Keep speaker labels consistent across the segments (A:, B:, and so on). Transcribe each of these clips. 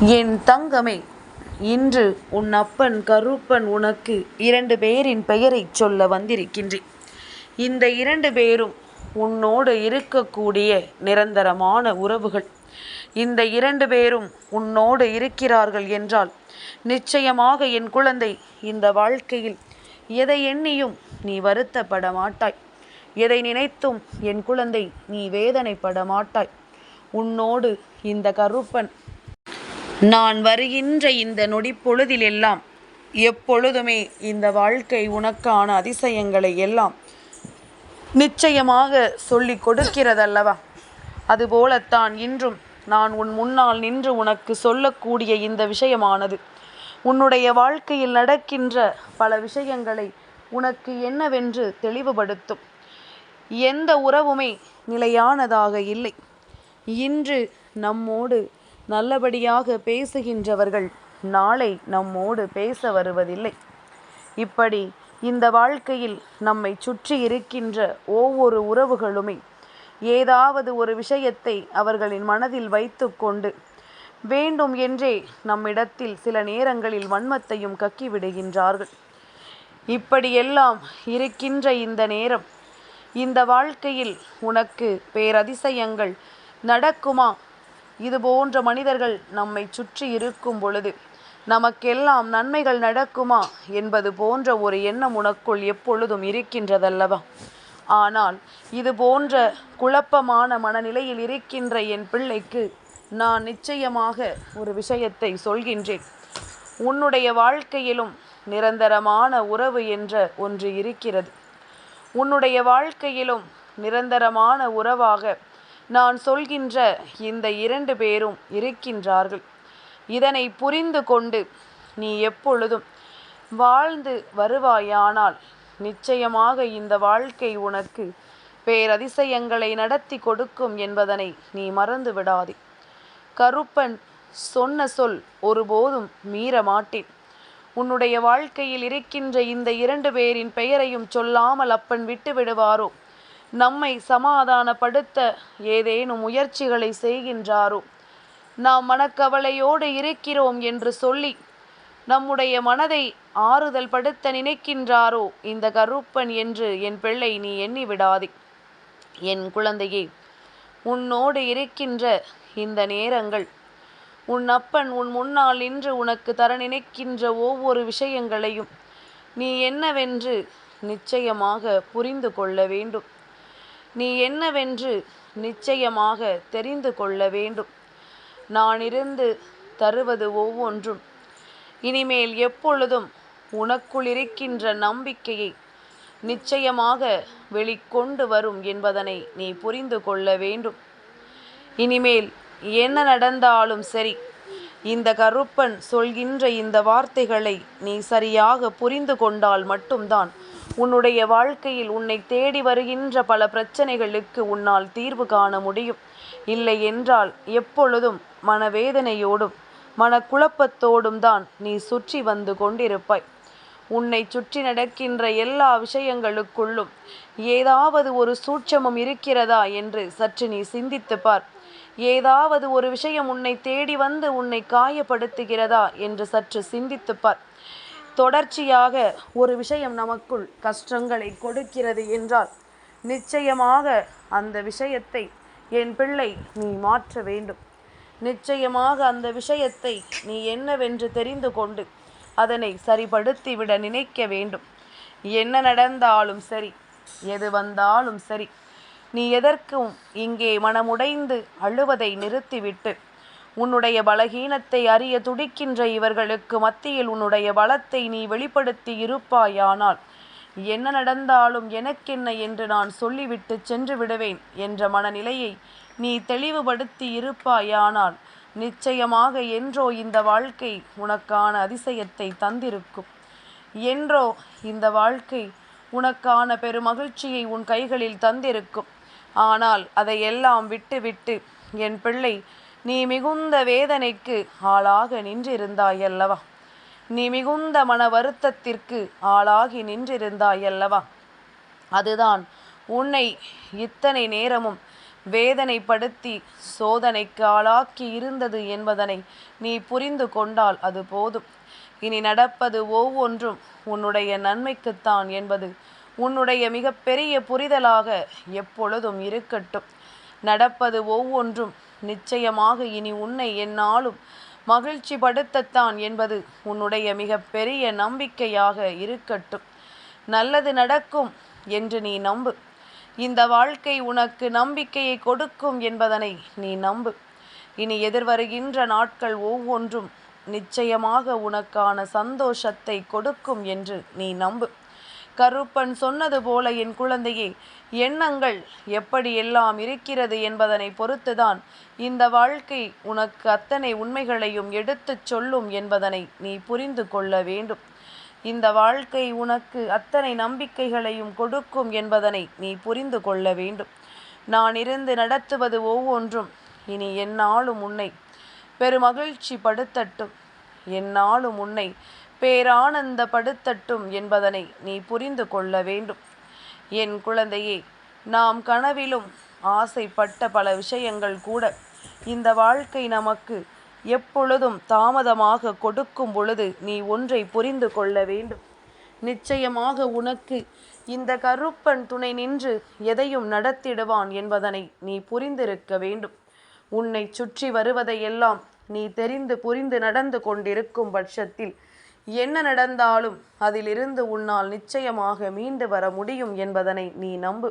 A: என் தங்கமே இன்று உன் அப்பன் கருப்பன் உனக்கு இரண்டு பேரின் பெயரைச் சொல்ல வந்திருக்கின்றேன். இந்த இரண்டு பேரும் உன்னோடு இருக்கக்கூடிய நிரந்தரமான உறவுகள். இந்த இரண்டு பேரும் உன்னோடு இருக்கிறார்கள் என்றால் நிச்சயமாக என் குழந்தை இந்த வாழ்க்கையில் எதை எண்ணியும் நீ வருத்தப்பட மாட்டாய். எதை நினைத்தும் என் குழந்தை நீ வேதனைப்பட மாட்டாய். உன்னோடு இந்த கருப்பன் நான் வருகின்ற இந்த நொடிப்பொழுதிலெல்லாம் எப்பொழுதுமே இந்த வாழ்க்கை உனக்கான அதிசயங்களை எல்லாம் நிச்சயமாக சொல்லிக் கொடுக்கிறதல்லவா? அதுபோலத்தான் இன்றும் நான் உன் முன்னால் நின்று உனக்கு சொல்லக்கூடிய இந்த விஷயமானது. உன்னுடைய வாழ்க்கையில் நடக்கின்ற பல விஷயங்களை உனக்கு என்னவென்று தெளிவுபடுத்தும். எந்த உறவுமே நிலையானதாக இல்லை. இன்று நம்மோடு நல்லபடியாக பேசுகின்றவர்கள் நாளை நம்மோடு பேச வருவதில்லை. இப்படி இந்த வாழ்க்கையில் நம்மை சுற்றி இருக்கின்ற ஒவ்வொரு உறவுகளுமே ஏதாவது ஒரு விஷயத்தை அவர்களின் மனதில் வைத்துக்கொண்டு வேண்டும் என்றே நம்மிடத்தில் சில நேரங்களில் வன்மத்தையும் கக்கிவிடுகின்றார்கள் இப்படியெல்லாம் இருக்கின்ற இந்த நேரம் இந்த வாழ்க்கையில் உனக்கு பேரதிசயங்கள் நடக்குமா இது போன்ற மனிதர்கள் நம்மை சுற்றி இருக்கும் பொழுது நமக்கெல்லாம் நன்மைகள் நடக்குமா என்பது போன்ற ஒரு எண்ணம் உனக்குள் எப்பொழுதும் இருக்கின்றதல்லவா? ஆனால் இது போன்ற குழப்பமான மனநிலையில் இருக்கின்ற என் பிள்ளைக்கு நான் நிச்சயமாக ஒரு விஷயத்தை சொல்கின்றேன். உன்னுடைய வாழ்க்கையிலும் நிரந்தரமான உறவு என்ற ஒன்று இருக்கிறது. உன்னுடைய வாழ்க்கையிலும் நிரந்தரமான உறவாக நான் சொல்கின்ற இந்த இரண்டு பேரும் இருக்கின்றார்கள். இதனை புரிந்து கொண்டு நீ எப்பொழுதும் வாழ்ந்து வருவாயானால் நிச்சயமாக இந்த வாழ்க்கை உனக்கு பேரதிசயங்களை நடத்தி கொடுக்கும் என்பதனை நீ மறந்து விடாதே. கருப்பன் சொன்ன சொல் ஒருபோதும் மீற மாட்டேன் உன்னுடைய வாழ்க்கையில் இருக்கின்ற இந்த இரண்டு பேரின் பெயரையும் சொல்லாமல் அப்பன் விட்டு விடுவாரோ? நம்மை சமாதானப்படுத்த ஏதேனும் முயற்சிகளை செய்கின்றாரோ? நாம் மனக்கவலையோடு இருக்கிறோம் என்று சொல்லி நம்முடைய மனதை ஆறுதல் படுத்த நினைக்கின்றாரோ இந்த கருப்பன் என்று என் பிள்ளை நீ எண்ணி விடாதே. என் குழந்தையே உன்னோடு இருக்கின்ற இந்த நேரங்கள் உன் அப்பன் உன் முன்னால் நின்று உனக்கு தர நினைக்கின்ற ஒவ்வொரு விஷயங்களையும் நீ என்னவென்று நிச்சயமாக புரிந்து கொள்ள வேண்டும். நீ என்னவென்று நிச்சயமாக தெரிந்து கொள்ள வேண்டும். நான் இருந்து தருவது ஒவ்வொன்றும். இனிமேல் எப்பொழுதும் உனக்குள் இருக்கின்ற நம்பிக்கையை நிச்சயமாக வெளிக்கொண்டு வரும் என்பதனை நீ புரிந்து கொள்ள வேண்டும். இனிமேல் என்ன நடந்தாலும் சரி இந்த கருப்பன் சொல்கின்ற இந்த வார்த்தைகளை நீ சரியாக புரிந்து கொண்டால் மட்டும்தான் உன்னுடைய வாழ்க்கையில் உன்னை தேடி வருகின்ற பல பிரச்சனைகளுக்கு உன்னால் தீர்வு காண முடியும். இல்லை என்றால் எப்பொழுதும் மனவேதனையோடும் மனக்குழப்பத்தோடும் தான் நீ சுற்றி வந்து கொண்டிருப்பாய். உன்னை சுற்றி நடக்கின்ற எல்லா விஷயங்களுக்குள்ளும் ஏதாவது ஒரு சூட்சமம் இருக்கிறதா என்று சற்று நீ சிந்தித்து பார். ஏதாவது ஒரு விஷயம் உன்னை தேடி வந்து உன்னை காயப்படுத்துகிறதா என்று சற்று சிந்தித்து பார். தொடர்ச்சியாக ஒரு விஷயம் நமக்குள் கஷ்டங்களை கொடுக்கிறது என்றால் நிச்சயமாக அந்த விஷயத்தை என் பிள்ளை நீ மாற்ற வேண்டும். நிச்சயமாக அந்த விஷயத்தை நீ என்னவென்று தெரிந்து கொண்டு அதனை சரிப்படுத்திவிட நினைக்க வேண்டும். என்ன நடந்தாலும் சரி எது வந்தாலும் சரி நீ எதற்கும் இங்கே மனமுடைந்து அழுவதை நிறுத்திவிட்டு உன்னுடைய பலகீனத்தை அறிய துடிக்கின்ற இவர்களுக்கு மத்தியில் உன்னுடைய பலத்தை நீ வெளிப்படுத்தி இருப்பாயானால் என்ன நடந்தாலும் எனக்கென்ன என்று நான் சொல்லிவிட்டு சென்று விடுவேன் என்ற மனநிலையை நீ தெளிவுபடுத்தி இருப்பாயானால் நிச்சயமாக என்றோ இந்த வாழ்க்கை உனக்கான அதிசயத்தை தந்திருக்கும். என்றோ இந்த வாழ்க்கை உனக்கான பெருமகிழ்ச்சியை உன் கைகளில் தந்திருக்கும். ஆனால் அதையெல்லாம் விட்டுவிட்டு என் பிள்ளை நீ மிகுந்த வேதனைக்கு ஆளாக நின்றிருந்தாயல்லவா? நீ மிகுந்த மன வருத்தத்திற்கு ஆளாகி நின்றிருந்தாயல்லவா? அதுதான் உன்னை இத்தனை நேரமும் வேதனைப்படுத்தி சோதனைக்கு ஆளாக்கி இருந்தது என்பதனை நீ புரிந்து கொண்டால் அது போதும். இனி நடப்பது ஒவ்வொன்றும் உன்னுடைய நன்மைக்குத்தான் என்பது உன்னுடைய மிகப்பெரிய புரிதலாக எப்பொழுதும் இருக்கட்டும். நடப்பது ஒவ்வொன்றும் நிச்சயமாக இனி உன்னை என்னாலும் மகிழ்ச்சி படுத்தத்தான் என்பது உன்னுடைய மிகப்பெரிய நம்பிக்கையாக இருக்கட்டும். நல்லது நடக்கும் என்று நீ நம்பு. இந்த வாழ்க்கை உனக்கு நம்பிக்கையை கொடுக்கும் என்பதனை நீ நம்பு. இனி எதிர்வருகின்ற நாட்கள் ஒவ்வொன்றும் நிச்சயமாக உனக்கான சந்தோஷத்தை கொடுக்கும் என்று நீ நம்பு. கருப்பன் சொன்னது போல என் குழந்தையே எண்ணங்கள் எப்படியெல்லாம் இருக்கிறது என்பதனை பொறுத்துதான் இந்த வாழ்க்கை உனக்கு அத்தனை உண்மைகளையும் எடுத்துச் சொல்லும் என்பதனை நீ புரிந்து கொள்ள வேண்டும். இந்த வாழ்க்கை உனக்கு அத்தனை நம்பிக்கைகளையும் கொடுக்கும் என்பதனை நீ புரிந்து கொள்ள வேண்டும். நான் இருந்து நடத்துவது ஒவ்வொன்றும் இனி என்னாலும் உன்னை பெருமகிழ்ச்சி படுத்தட்டும் என்னாலும் உன்னை பேரானந்தப்படுத்தட்டும் என்பதனை நீ புரிந்து கொள்ள வேண்டும். என் குழந்தையே நாம் கனவிலும் ஆசைப்பட்ட பல விஷயங்கள் கூட இந்த வாழ்க்கை நமக்கு எப்பொழுதும் தாமதமாக கொடுக்கும் பொழுது நீ ஒன்றை புரிந்து கொள்ள வேண்டும். நிச்சயமாக உனக்கு இந்த கருப்பன் துணை நின்று எதையும் நடத்திடுவான் என்பதனை நீ புரிந்திருக்க வேண்டும். உன்னை சுற்றி வருவதையெல்லாம் நீ தெரிந்து புரிந்து நடந்து கொண்டிருக்கும் பட்சத்தில் என்ன நடந்தாலும் அதிலிருந்து உன்னால் நிச்சயமாக மீண்டு வர முடியும் என்பதனை நீ நம்பு.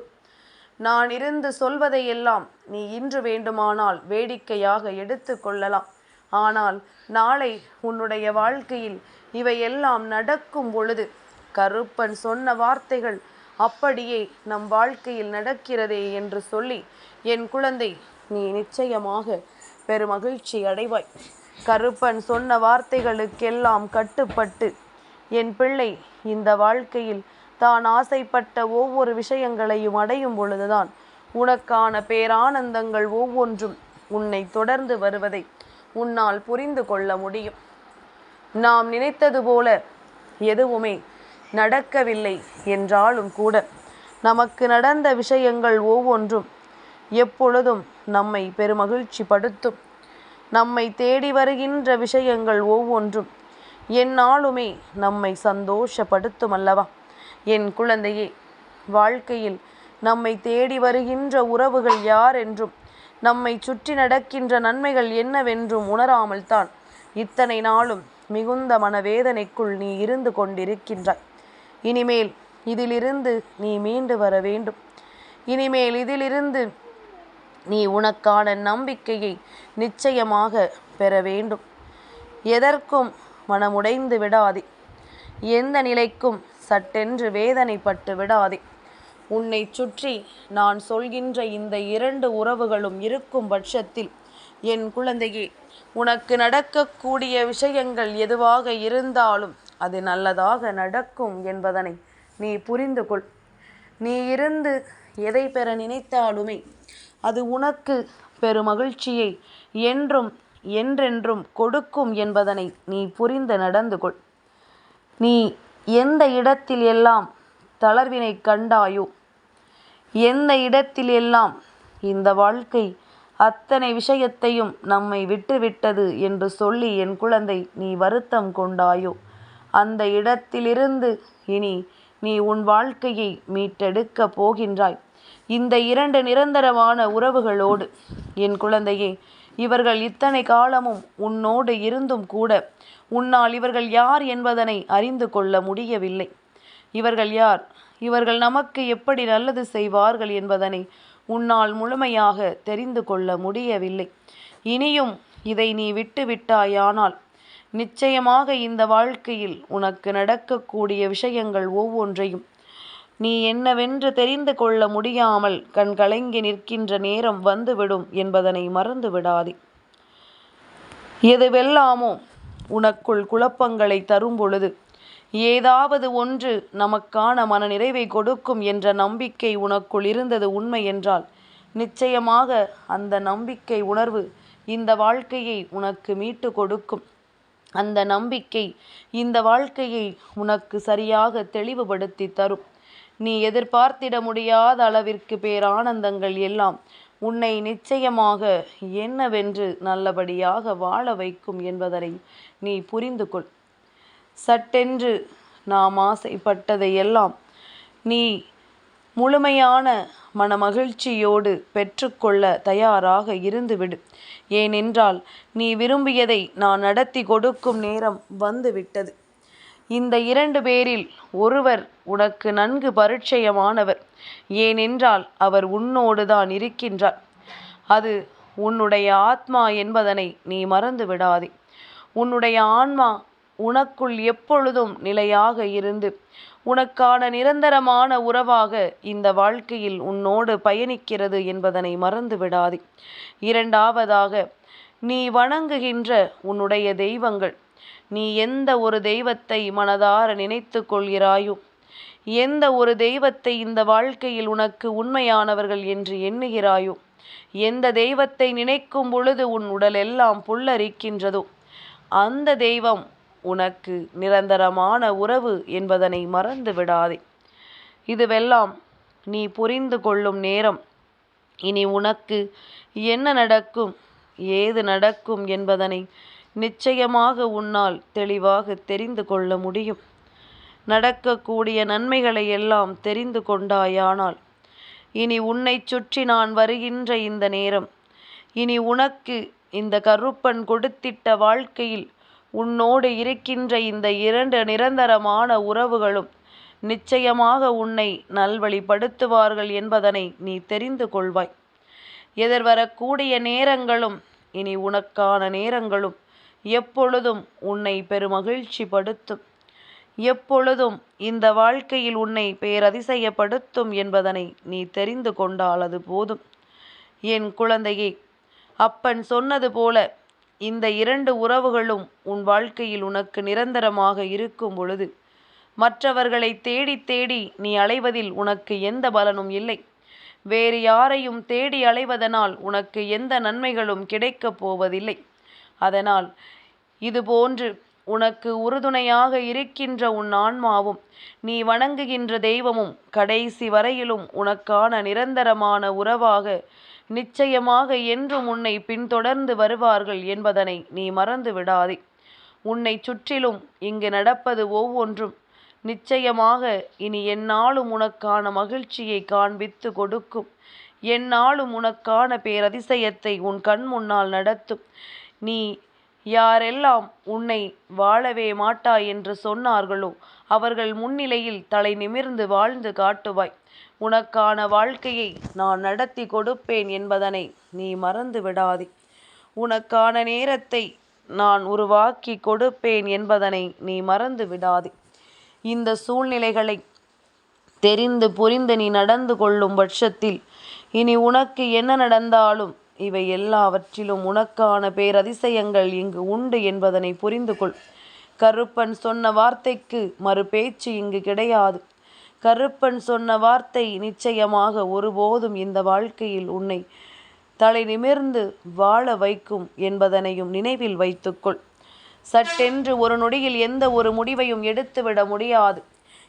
A: நான் இருந்து சொல்வதையெல்லாம் நீ இன்று வேண்டுமானால் வேடிக்கையாக எடுத்து கொள்ளலாம். ஆனால் நாளை உன்னுடைய வாழ்க்கையில் இவையெல்லாம் நடக்கும் பொழுது கருப்பன் சொன்ன வார்த்தைகள் அப்படியே நம் வாழ்க்கையில் நடக்கிறதே என்று சொல்லி என் குழந்தை நீ நிச்சயமாக பெருமகிழ்ச்சி அடைவாய். கருப்பன் சொன்ன வார்த்தைகளுக்கெல்லாம் கட்டுப்பட்டு. என் பிள்ளை இந்த வாழ்க்கையில் தான் ஆசைப்பட்ட ஒவ்வொரு விஷயங்களையும் அடையும் பொழுதுதான் உனக்கான பேரானந்தங்கள் ஒவ்வொன்றும் உன்னை தொடர்ந்து வருவதை உன்னால் புரிந்து கொள்ள முடியும். நாம் நினைத்தது போல எதுவுமே நடக்கவில்லை என்றாலும் கூட நமக்கு நடந்த விஷயங்கள் ஒவ்வொன்றும் எப்பொழுதும் நம்மை பெருமகிழ்ச்சி படுத்தும் நம்மை தேடி வருகின்ற விஷயங்கள் ஒவ்வொன்றும் என்னாலுமே நம்மை சந்தோஷப்படுத்தும் அல்லவா என் குழந்தையே வாழ்க்கையில் நம்மை தேடி வருகின்ற உறவுகள் யார் என்றும் நம்மை சுற்றி நடக்கின்ற நன்மைகள் என்னவென்றும் உணராமல் தான் இத்தனை நாளும் மிகுந்த மனவேதனைக்குள் நீ இருந்து கொண்டிருக்கின்றாய். இனிமேல் இதிலிருந்து நீ மீண்டு வர வேண்டும். இனிமேல் இதிலிருந்து நீ உனக்கான நம்பிக்கையை நிச்சயமாக பெற வேண்டும். எதற்கும் மனமுடைந்து விடாதே. எந்த நிலைக்கும் சட்டென்று வேதனைப்பட்டு விடாதே. உன்னை சுற்றி நான் சொல்கின்ற இந்த இரண்டு உறவுகளும் இருக்கும் பட்சத்தில் என் குழந்தையே உனக்கு நடக்கக்கூடிய விஷயங்கள் எதுவாக இருந்தாலும் அது நல்லதாக நடக்கும் என்பதனை நீ புரிந்து கொள் நீ இருந்து எதை பெற நினைத்தாலுமே அது உனக்கு பெருமகிழ்ச்சியை என்றும் என்றென்றும் கொடுக்கும் என்பதனை நீ புரிந்து நடந்து கொள். நீ எந்த இடத்தில் எல்லாம் தளர்வினை கண்டாயோ எந்த இடத்தில் எல்லாம் இந்த வாழ்க்கை அத்தனை விஷயத்தையும் நம்மை விட்டுவிட்டது என்று சொல்லி என் குழந்தை நீ வருத்தம் கொண்டாயோ அந்த இடத்திலிருந்து இனி நீ உன் வாழ்க்கையை மீட்டெடுக்கப் போகின்றாய். இந்த இரண்டு நிரந்தரமான உறவுகளோடு. என் குழந்தையே இவர்கள் இத்தனை காலமும் உன்னோடு இருந்தும் கூட உன்னால் இவர்கள் யார் என்பதனை அறிந்து கொள்ள முடியவில்லை. இவர்கள் யார்? இவர்கள் நமக்கு எப்படி நல்லது செய்வார்கள் என்பதனை உன்னால் முழுமையாக தெரிந்து கொள்ள முடியவில்லை. இனியும் இதை நீ விட்டு விட்டாயானால் நிச்சயமாக இந்த வாழ்க்கையில் உனக்கு நடக்கக்கூடிய விஷயங்கள் ஒவ்வொன்றையும் நீ என்னவென்று தெரிந்து கொள்ள முடியாமல் கண் கலங்கி நிற்கின்ற நேரம் வந்துவிடும் என்பதனை மறந்து விடாதே. எதுவெல்லாமோ உனக்குள் குழப்பங்களை தரும் பொழுது ஏதாவது ஒன்று நமக்கான மன நிறைவை கொடுக்கும் என்ற நம்பிக்கை உனக்குள் இருந்தது உண்மை என்றால் நிச்சயமாக அந்த நம்பிக்கை உணர்வு இந்த வாழ்க்கையை உனக்கு மீட்டு கொடுக்கும். அந்த நம்பிக்கை இந்த வாழ்க்கையை உனக்கு சரியாக தெளிவுபடுத்தி தரும். நீ எதிர்பார்த்திட முடியாத அளவிற்கு பேரானந்தங்கள் எல்லாம் உன்னை நிச்சயமாக என்னவென்று நல்லபடியாக வாழ வைக்கும் என்பதனை நீ புரிந்து கொள். சட்டென்று நாம் ஆசைப்பட்டதையெல்லாம் நீ முழுமையான மனமகிழ்ச்சியோடு பெற்றுக்கொள்ள தயாராக இருந்துவிடு. ஏனென்றால் நீ விரும்பியதை நான் நடத்தி கொடுக்கும் நேரம் வந்துவிட்டது. இந்த இரண்டு பேரில் ஒருவர் உனக்கு நன்கு பரிச்சயமானவர். ஏனென்றால் அவர் உன்னோடுதான் இருக்கின்றார். அது உன்னுடைய ஆத்மா என்பதனை நீ மறந்து விடாதே. உன்னுடைய ஆன்மா உனக்குள் எப்பொழுதும் நிலையாக இருந்து உனக்கான நிரந்தரமான உறவாக இந்த வாழ்க்கையில் உன்னோடு பயணிக்கிறது என்பதனை மறந்து விடாதே. இரண்டாவதாக நீ வணங்குகின்ற உன்னுடைய தெய்வங்கள். நீ எந்த ஒரு தெய்வத்தை மனதார நினைத்து கொள்கிறாயோ எந்த ஒரு தெய்வத்தை இந்த வாழ்க்கையில் உனக்கு உண்மையானவர்கள் என்று எண்ணுகிறாயோ எந்த தெய்வத்தை நினைக்கும் பொழுது உன் உடல் எல்லாம் புல்லரிக்கின்றதோ அந்த தெய்வம் உனக்கு நிரந்தரமான உறவு என்பதனை மறந்து விடாதே இதுவெல்லாம் நீ புரிந்து கொள்ளும் நேரம். இனி உனக்கு என்ன நடக்கும் ஏது நடக்கும் என்பதனை நிச்சயமாக உன்னால் தெளிவாக தெரிந்து கொள்ள முடியும். நடக்கக்கூடிய நன்மைகளை எல்லாம் தெரிந்து கொண்டாயானால் இனி உன்னை சுற்றி நான் வருகின்ற இந்த நேரம் இனி உனக்கு இந்த கருப்பன் கொடுத்திட்ட வாழ்க்கையில் உன்னோடு இருக்கின்ற இந்த இரண்டு நிரந்தரமான உறவுகளும் நிச்சயமாக உன்னை நல்வழிப்படுத்துவார்கள் என்பதனை நீ தெரிந்து கொள்வாய். எதிர்வரக்கூடிய நேரங்களும் இனி உனக்கான நேரங்களும் எப்பொழுதும் உன்னை பெருமகிழ்ச்சி படுத்தும் எப்பொழுதும் இந்த வாழ்க்கையில் உன்னை பேரதிசயப்படுத்தும் என்பதனை நீ தெரிந்து கொண்டால் அது போதும். என் குழந்தையே அப்பன் சொன்னது போல இந்த இரண்டு உறவுகளும் உன் வாழ்க்கையில் உனக்கு நிரந்தரமாக இருக்கும் பொழுது மற்றவர்களை தேடி தேடி நீ அலைவதில் உனக்கு எந்த பலனும் இல்லை. வேறு யாரையும் தேடி அலைவதனால் உனக்கு எந்த நன்மைகளும் கிடைக்கப் போவதில்லை. அதனால் இதுபோன்று உனக்கு உறுதுணையாக இருக்கின்ற உன் ஆன்மாவும் நீ வணங்குகின்ற தெய்வமும் கடைசி வரையிலும் உனக்கான நிரந்தரமான உறவாக நிச்சயமாக என்றும் உன்னை பின்தொடர்ந்து வருவார்கள் என்பதனை நீ மறந்து விடாதே. உன்னை சுற்றிலும் இங்கு நடப்பது ஒவ்வொன்றும் நிச்சயமாக இனி எந்நாளும் உனக்கான மகிழ்ச்சியை காண்பித்து கொடுக்கும். எந்நாளும் உனக்கான பேரதிசயத்தை உன் கண் முன்னால் நடத்தும். நீ யாரெல்லாம் உன்னை வாழவே மாட்டாய் என்று சொன்னார்களோ அவர்கள் முன்னிலையில் தலை நிமிர்ந்து வாழ்ந்து காட்டுவாய். உனக்கான வாழ்க்கையை நான் நடத்தி கொடுப்பேன் என்பதனை நீ மறந்து விடாதே. உனக்கான நேரத்தை நான் உருவாக்கி கொடுப்பேன் என்பதனை நீ மறந்து விடாதே. இந்த சூழ்நிலைகளை தெரிந்து புரிந்து நீ நடந்து கொள்ளும் பட்சத்தில் இனி உனக்கு என்ன நடந்தாலும் இவை எல்லாவற்றிலும் உனக்கான பேரதிசயங்கள் இங்கு உண்டு என்பதனை புரிந்து கொள் கருப்பன் சொன்ன வார்த்தைக்கு மறு பேச்சு இங்கு கிடையாது. கருப்பன் சொன்ன வார்த்தை நிச்சயமாக ஒருபோதும் இந்த வாழ்க்கையில் உன்னை தலை நிமிர்ந்து வாழ வைக்கும் என்பதனையும் நினைவில் வைத்துக்கொள். சட்டென்று ஒரு நொடியில் எந்த ஒரு முடிவையும் எடுத்துவிட முடியாது.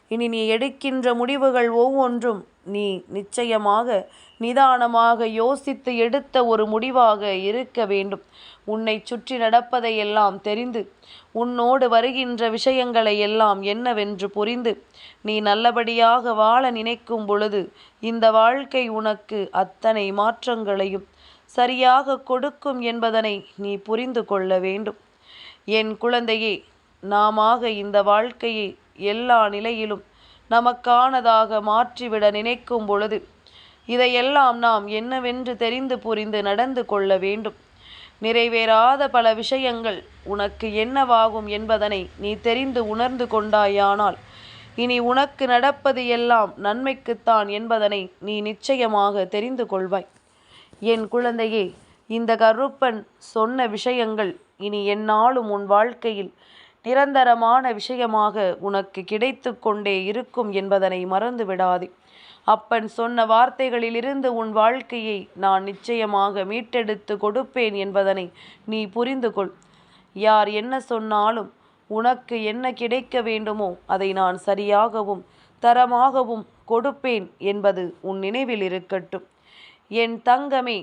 A: இனி நீ எடுக்கின்ற முடிவுகள் ஒவ்வொன்றும் நீ நிச்சயமாக நிதானமாக யோசித்து எடுத்த ஒரு முடிவாக இருக்க வேண்டும். உன்னை சுற்றி நடப்பதை எல்லாம் தெரிந்து உன்னோடு வருகின்ற விஷயங்களை எல்லாம் என்னவென்று புரிந்து நீ நல்லபடியாக வாழ நினைக்கும் பொழுது இந்த வாழ்க்கை உனக்கு அத்தனை மாற்றங்களையும் சரியாக கொடுக்கும் என்பதனை நீ புரிந்து கொள்ள வேண்டும். என் குழந்தையே நாமாக இந்த வாழ்க்கையை எல்லா நிலையிலும் நமக்கானதாக மாற்றிவிட நினைக்கும் பொழுது இதையெல்லாம் நாம் என்னவென்று தெரிந்து புரிந்து நடந்து கொள்ள வேண்டும். நிறைவேறாத பல விஷயங்கள் உனக்கு என்னவாகும் என்பதனை நீ தெரிந்து உணர்ந்து கொண்டாயானால் இனி உனக்கு நடப்பது எல்லாம் நன்மைக்குத்தான் என்பதனை நீ நிச்சயமாக தெரிந்து கொள்வாய். என் குழந்தையே இந்த கருப்பன் சொன்ன விஷயங்கள் இனி என்னாலும் உன் வாழ்க்கையில் நிரந்தரமான விஷயமாக உனக்கு கிடைத்து கொண்டே இருக்கும் என்பதனை மறந்து விடாதே. அப்பன் சொன்ன வார்த்தைகளிலிருந்து உன் வாழ்க்கையை நான் நிச்சயமாக மீட்டெடுத்து கொடுப்பேன் என்பதனை நீ புரிந்து கொள். யார் என்ன சொன்னாலும் உனக்கு என்ன கிடைக்க வேண்டுமோ அதை நான் சரியாகவும் தரமாகவும் கொடுப்பேன் என்பது உன் நினைவில் இருக்கட்டும். என் தங்கமே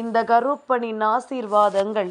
A: இந்த கருப்பனின் ஆசீர்வாதங்கள்